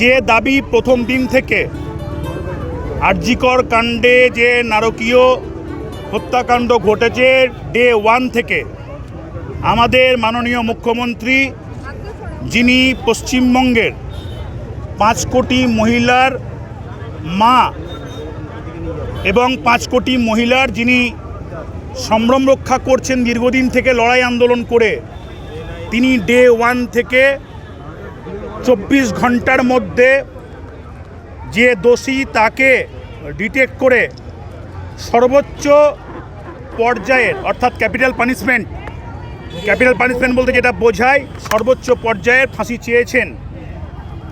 যে দাবি প্রথম দিন থেকে, আরজিকর কাণ্ডে যে নারকীয় হত্যাকাণ্ড ঘটেছে ডে ওয়ান থেকে, আমাদের মাননীয় মুখ্যমন্ত্রী যিনি পশ্চিমবঙ্গের পাঁচ কোটি মহিলার মা এবং পাঁচ কোটি মহিলার যিনি সম্ভ্রম রক্ষা করছেন দীর্ঘদিন থেকে লড়াই আন্দোলন করে, তিনি ডে ওয়ান থেকে চব্বিশ ঘণ্টার মধ্যে যে দোষী তাকে ডিটেক্ট করে সর্বোচ্চ পর্যায়ের, অর্থাৎ ক্যাপিটাল পানিশমেন্ট ক্যাপিটাল পানিশমেন্ট বলতে যেটা বোঝায়, সর্বোচ্চ পর্যায়ের ফাঁসি চেয়েছেন।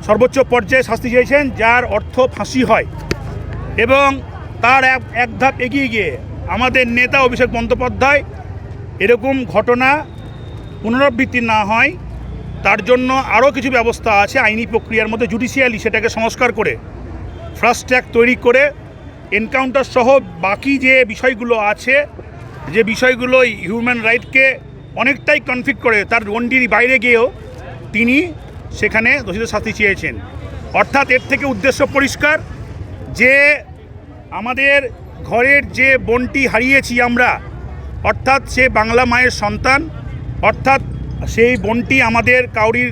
সর্বোচ্চ পর্যায়ে শাস্তি চেয়েছেন, যার অর্থ ফাঁসি হয়। এবং তার এক ধাপ এগিয়ে গিয়ে আমাদের নেতা অভিষেক বন্দ্যোপাধ্যায় এরকম ঘটনা পুনরাবৃত্তি না হয় তার জন্য আরও কিছু ব্যবস্থা আছে আইনি প্রক্রিয়ার মধ্যে জুডিশিয়ালি সেটাকে সংস্কার করে ফাস্ট ট্র্যাক তৈরি করে এনকাউন্টার সহ বাকি যে বিষয়গুলো আছে, যে বিষয়গুলো হিউম্যান রাইটকে অনেকটাই কনফ্লিক্ট করে, তার গণ্ডির বাইরে গিয়েও তিনি সেখানে দোষীদের শাস্তি চেয়েছেন। অর্থাৎ এর থেকে উদ্দেশ্য পরিষ্কার যে আমাদের ঘরের যে বোনটি হারিয়েছি আমরা, অর্থাৎ সে বাংলা মায়ের সন্তান, অর্থাৎ সেই বোনটি আমাদের কাউরির,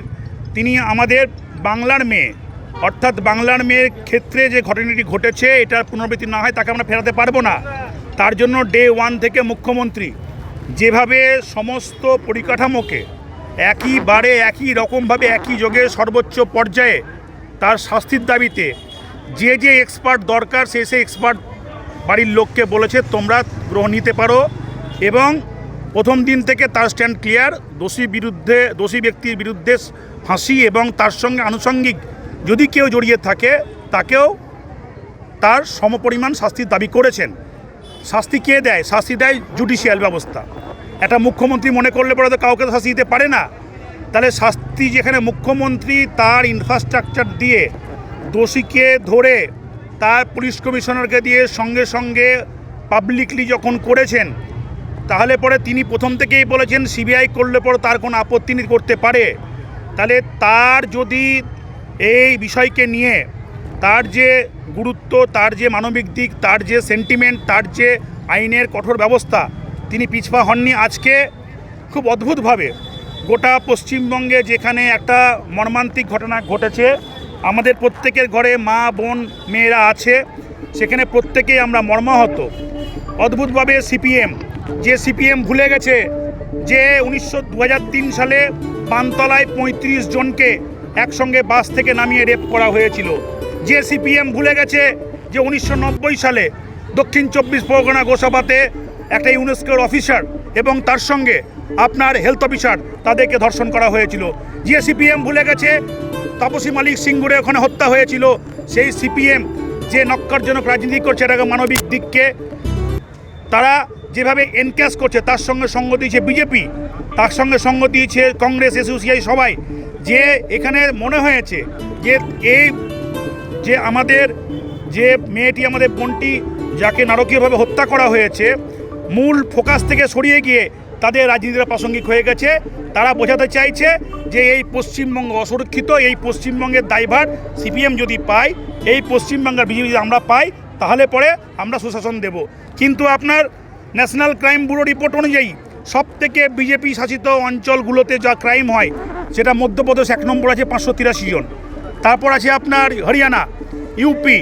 তিনি আমাদের বাংলার মেয়ে। অর্থাৎ বাংলার মেয়ের ক্ষেত্রে যে ঘটনাটি ঘটেছে এটার পুনরাবৃত্তি না হয়, তাকে আমরা ফেরাতে পারব না। তার জন্য ডে ওয়ান থেকে মুখ্যমন্ত্রী যেভাবে সমস্ত পরিকাঠামোকে একইবারে একই রকমভাবে, একই যোগে সর্বোচ্চ পর্যায়ে তার শাস্তির দাবিতে যে যে এক্সপার্ট দরকার, সে সে এক্সপার্ট বাড়ির লোককে বলেছে, তোমরা গ্রহণ নিতে পারো এবং প্রথম দিন থেকে তার স্ট্যান্ড ক্লিয়ার দোষী বিরুদ্ধে, দোষী ব্যক্তির বিরুদ্ধে ফাঁসি এবং তার সঙ্গে আনুষঙ্গিক যদি কেউ জড়িয়ে থাকে, তাকেও তার সমপরিমাণ শাস্তির দাবি করেছেন। শাস্তি কে দেয়? শাস্তি দেয় জুডিশিয়াল ব্যবস্থা। একটা মুখ্যমন্ত্রী মনে করলে পরে তো কাউকে তো শাস্তি দিতে পারে না। তাহলে শাস্তি যেখানে মুখ্যমন্ত্রী তার ইনফ্রাস্ট্রাকচার দিয়ে দোষীকে ধরে তার পুলিশ কমিশনারকে দিয়ে সঙ্গে সঙ্গে পাবলিকলি যখন করেছেন তাহলে পরে তিনি প্রথম থেকেই বলেছেন, সিবিআই করলে পরে তার কোনো আপত্তি করতে পারে। তাহলে তার যদি এই বিষয়কে নিয়ে তার যে গুরুত্ব, তার যে মানবিক দিক, তার যে সেন্টিমেন্ট তার যে আইনের কঠোর ব্যবস্থা, তিনি পিছপা হননি আজকে, খুব অদ্ভুতভাবে গোটা পশ্চিমবঙ্গে যেখানে একটা মর্মান্তিক ঘটনা ঘটেছে, আমাদের প্রত্যেকের ঘরে মা, বোন, মেয়েরা আছে, সেখানে প্রত্যেকেই আমরা মর্মাহত। অদ্ভুতভাবে সিপিএম, যে সিপিএম ভুলে গেছে যে উনিশশো দু সালে পানতলায় পঁয়ত্রিশ জনকে একসঙ্গে বাস থেকে নামিয়ে রেপ করা হয়েছিল। যে সিপিএম ভুলে গেছে যে উনিশশো নব্বই সালে দক্ষিণ চব্বিশ পরগনা গোসাবাতে একটা ইউনেস্কোর অফিসার এবং তার সঙ্গে আপনার হেলথ অফিসার তাদেরকে ধর্ষণ করা হয়েছিল। যে সিপিএম ভুলে গেছে, তাপসী মালিক সিঙ্গুরে ওখানে হত্যা হয়েছিল, সেই সিপিএম যে নক্কারজনক রাজনীতি করছে, এটাকে মানবিক দিককে তারা যেভাবে এনক্যাশ করছে, তার সঙ্গে সঙ্গ দিয়েছে বিজেপি তার সঙ্গে সঙ্গ দিয়েছে কংগ্রেস এসোসিয়াই সবাই। যে এখানে মনে হয়েছে যে এই যে আমাদের যে মেয়েটি, আমাদের বোনটি, যাকে নারকীয়ভাবে হত্যা করা হয়েছে, মূল ফোকাস থেকে সরিয়ে গিয়ে তাদের রাজনীতিটা প্রাসঙ্গিক হয়ে গেছে। তারা বোঝাতে চাইছে যে এই পশ্চিমবঙ্গ অসুরক্ষিত, এই পশ্চিমবঙ্গের দায়ভার সিপিএম যদি পায়, এই পশ্চিমবঙ্গের বিজেপি যদি আমরা পাই, তাহলে পরে আমরা সুশাসন দেব। কিন্তু আপনার ন্যাশনাল ক্রাইম ব্যুরো রিপোর্ট অনুযায়ী সব থেকে বিজেপি শাসিত অঞ্চলগুলোতে যা ক্রাইম হয়, সেটা মধ্যপ্রদেশ এক নম্বর আছে, পাঁচশো তিরাশি জন। তারপর আছে আপনার হরিয়ানা ইউপি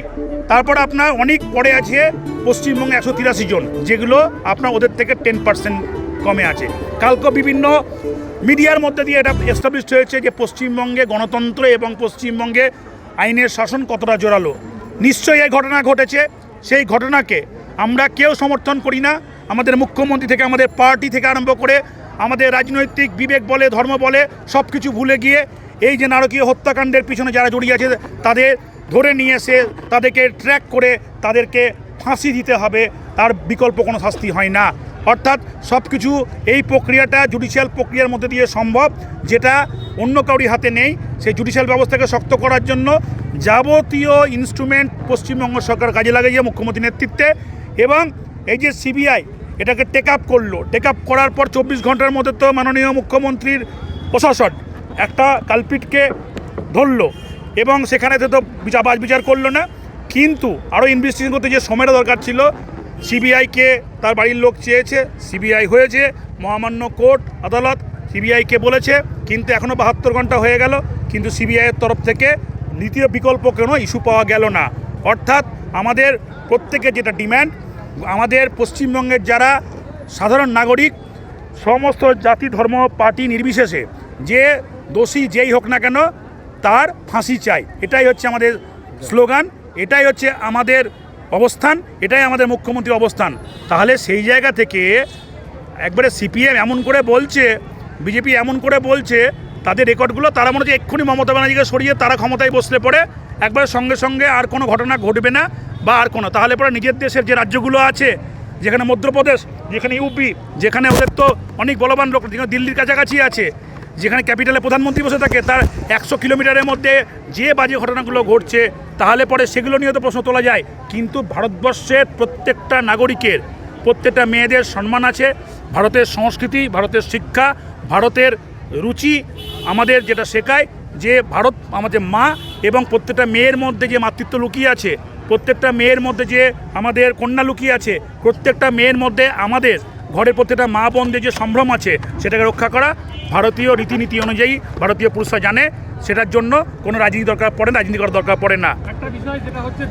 তারপর আপনার অনেক পরে আছে পশ্চিমবঙ্গে একশো তিরাশি জন, যেগুলো আপনার ওদের থেকে টেন পার্সেন্ট কমে আছে। কালকে বিভিন্ন মিডিয়ার মধ্যে দিয়ে এটা এস্টাবলিশড হয়েছে যে পশ্চিমবঙ্গে গণতন্ত্র এবং পশ্চিমবঙ্গে আইনের শাসন কতটা জোরালো। নিশ্চয়ই এই ঘটনা ঘটেছে। সেই ঘটনাকে আমরা কেউ সমর্থন করি না। আমাদের মুখ্যমন্ত্রী থেকে, আমাদের পার্টি থেকে আরম্ভ করে, আমাদের রাজনৈতিক বিবেক বলে, ধর্ম বলে সব কিছু ভুলে গিয়ে এই যে নারকীয় হত্যাকাণ্ডের পিছনে যারা জড়িয়ে আছে, তাদের ধরে নিয়ে এসে তাদেরকে ট্র্যাক করে তাদেরকে ফাঁসি দিতে হবে, তার বিকল্প কোনো শাস্তি হয় না। অর্থাৎ সব কিছু এই প্রক্রিয়াটা জুডিশিয়াল প্রক্রিয়ার মধ্যে দিয়ে সম্ভব, যেটা অন্য কাউরি হাতে নেই, সেই জুডিশিয়াল ব্যবস্থাকে শক্ত করার জন্য যাবতীয় ইনস্ট্রুমেন্ট পশ্চিমবঙ্গ সরকার কাজে লাগিয়েছে মুখ্যমন্ত্রী নেতৃত্বে এবং এই যে সিবিআই এটাকে টেক আপ করল। টেক আপ করার পর চব্বিশ ঘণ্টার মধ্যে তো মাননীয় মুখ্যমন্ত্রীর প্রশাসন একটা কালপিটকে ধরলো এবং সেখানে তো বাজ বিচার করল না। কিন্তু আরও ইনভেস্টিগেশন করতে যে সময়টা দরকার ছিল সিবিআইকে তার বাড়ির লোক চেয়েছে সিবিআই হয়েছে, মহামান্য কোর্ট, আদালত সিবিআইকে বলেছে, কিন্তু এখনও বাহাত্তর ঘণ্টা হয়ে গেল, কিন্তু সিবিআইয়ের তরফ থেকে দ্বিতীয় বিকল্প কোনো ইস্যু পাওয়া গেল না। অর্থাৎ আমাদের প্রত্যেকের যেটা ডিম্যান্ড আমাদের পশ্চিমবঙ্গের যারা সাধারণ নাগরিক, সমস্ত জাতি, ধর্ম, পার্টি নির্বিশেষে যে দোষী যেই হোক না কেন তার ফাঁসি চাই। এটাই হচ্ছে আমাদের স্লোগান, এটাই হচ্ছে আমাদের অবস্থান, এটাই আমাদের মুখ্যমন্ত্রীর অবস্থান। তাহলে সেই জায়গা থেকে একবারে সিপিএম এমন করে বলছে, বিজেপি এমন করে বলছে, তাদের রেকর্ডগুলো তারা মনে হচ্ছে এক্ষুনি মমতা ব্যানার্জিকে সরিয়ে তারা ক্ষমতায় বসলে পরে একবারে সঙ্গে সঙ্গে আর কোনো ঘটনা ঘটবে না। বা আর কোনো। তাহলে পরে নিজের দেশের যে রাজ্যগুলো আছে, যেখানে মধ্যপ্রদেশ, যেখানে ইউপি, যেখানে ওদের তো অনেক বলবান লোক, যেখানে দিল্লির কাছাকাছি আছে, যেখানে ক্যাপিটালে প্রধানমন্ত্রী বসে থাকে, তার একশো কিলোমিটারের মধ্যে যে বাজে ঘটনাগুলো ঘটছে, তাহলে পরে সেগুলো নিয়ে তো প্রশ্ন তোলা যায়। কিন্তু ভারতবর্ষের প্রত্যেকটা নাগরিকের, প্রত্যেকটা মেয়েদের সম্মান আছে। ভারতের সংস্কৃতি, ভারতের শিক্ষা, ভারতের রুচি আমাদের যেটা শেখায় যে ভারত আমাদের মা এবং প্রত্যেকটা মেয়ের মধ্যে যে মাতৃত্ব লুকিয়ে আছে প্রত্যেকটা মেয়ের মধ্যে যে আমাদের কন্যা লুকিয়ে আছে, প্রত্যেকটা মেয়ের মধ্যে আমাদের ঘরের প্রত্যেকটা মা বোনদের যে সম্ভ্রম আছে, সেটাকে রক্ষা করা ভারতীয় রীতিনীতি অনুযায়ী ভারতীয় পুরুষরা জানে, সেটার জন্য কোনো রাজনীতি দরকার পড়ে রাজনীতি করার দরকার পড়ে না। একটা বিষয় যেটা হচ্ছে